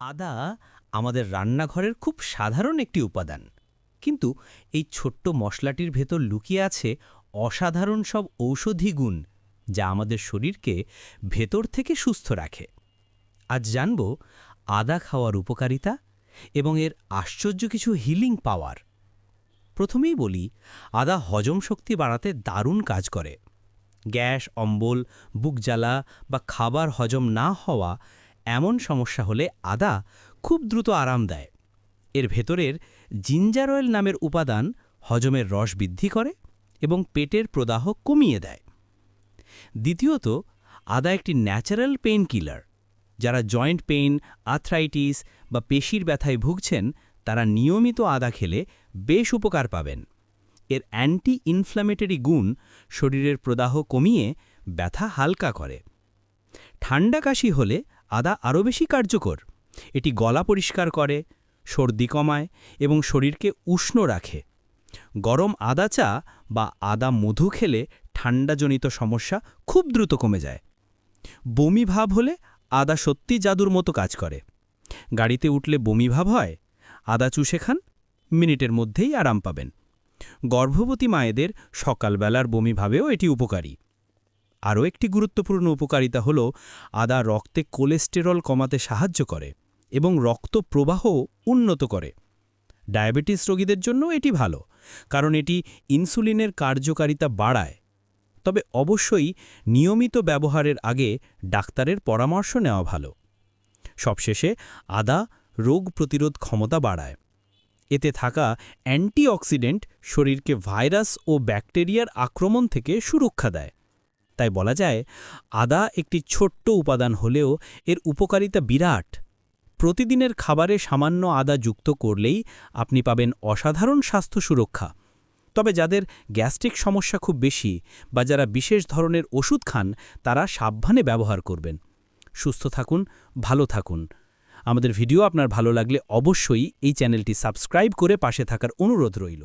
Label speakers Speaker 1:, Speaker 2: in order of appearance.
Speaker 1: আদা আমাদের রান্নাঘরের খুব সাধারণ একটি উপাদান। কিন্তু এই ছোট্ট মশলাটির ভেতর লুকিয়ে আছে অসাধারণ সব ঔষধি গুণ যা আমাদের শরীরকে ভেতর থেকে সুস্থ রাখে। আজ জানব আদা খাওয়ার উপকারিতা এবং এর আশ্চর্য কিছু হিলিং পাওয়ার প্রথমেই বলি, আদা হজম শক্তি বাড়াতে দারুণ কাজ করে। গ্যাস, অম্বল, বুক জ্বালা বা খাবার হজম না হওয়া এমন সমস্যা হলে আদা খুব দ্রুত আরাম দেয়। এর ভেতরের জিঞ্জার অয়েল নামের উপাদান হজমের রস বৃদ্ধি করে এবং পেটের প্রদাহ কমিয়ে দেয়। দ্বিতীয়ত, আদা একটি ন্যাচারাল পেইন কিলার। যারা জয়েন্ট পেইন, আর্থ্রাইটিস বা পেশির ব্যথায় ভুগছেন, তারা নিয়মিত আদা খেলে বেশ উপকার পাবেন। এর অ্যান্টি ইনফ্ল্যামেটরি গুণ শরীরের প্রদাহ কমিয়ে ব্যথা হালকা করে। ঠান্ডা কাশি হলে আদা আরও বেশি কার্যকর। এটি গলা পরিষ্কার করে, সর্দি কমায় এবং শরীরকে উষ্ণ রাখে। গরম আদা চা বা আদা মধু খেলে ঠান্ডাজনিত সমস্যা খুব দ্রুত কমে যায়। বমি ভাব হলে আদা সত্যি জাদুর মতো কাজ করে। গাড়িতে উঠলে বমি ভাব হয়, আদা চুষে খান, মিনিটের মধ্যেই আরাম পাবেন। গর্ভবতী মায়েদের সকালবেলার বমি ভাবেও এটি উপকারী। আরও একটি গুরুত্বপূর্ণ উপকারিতা হল আদা রক্তে কোলেস্টেরল কমাতে সাহায্য করে এবং রক্ত প্রবাহ উন্নত করে। ডায়াবেটিস রোগীদের জন্য এটি ভালো, কারণ এটি ইনসুলিনের কার্যকারিতা বাড়ায়। তবে অবশ্যই নিয়মিত ব্যবহারের আগে ডাক্তারের পরামর্শ নেওয়া ভালো। সবশেষে আদা রোগ প্রতিরোধ ক্ষমতা বাড়ায়। এতে থাকা অ্যান্টিঅক্সিডেন্ট শরীরকে ভাইরাস ও ব্যাকটেরিয়ার আক্রমণ থেকে সুরক্ষা দেয়। তাই বলা যায়, আদা একটি ছোট্ট উপাদান হলেও এর উপকারিতা বিরাট। প্রতিদিনের খাবারে সামান্য আদা যুক্ত করলেই আপনি পাবেন অসাধারণ স্বাস্থ্য সুরক্ষা। তবে যাদের গ্যাস্ট্রিক সমস্যা খুব বেশি বা যারা বিশেষ ধরনের ওষুধ খান, তারা সাবধানে ব্যবহার করবেন। সুস্থ থাকুন, ভালো থাকুন। আমাদের ভিডিও আপনার ভালো লাগলে অবশ্যই এই চ্যানেলটি সাবস্ক্রাইব করে পাশে থাকার অনুরোধ রইল।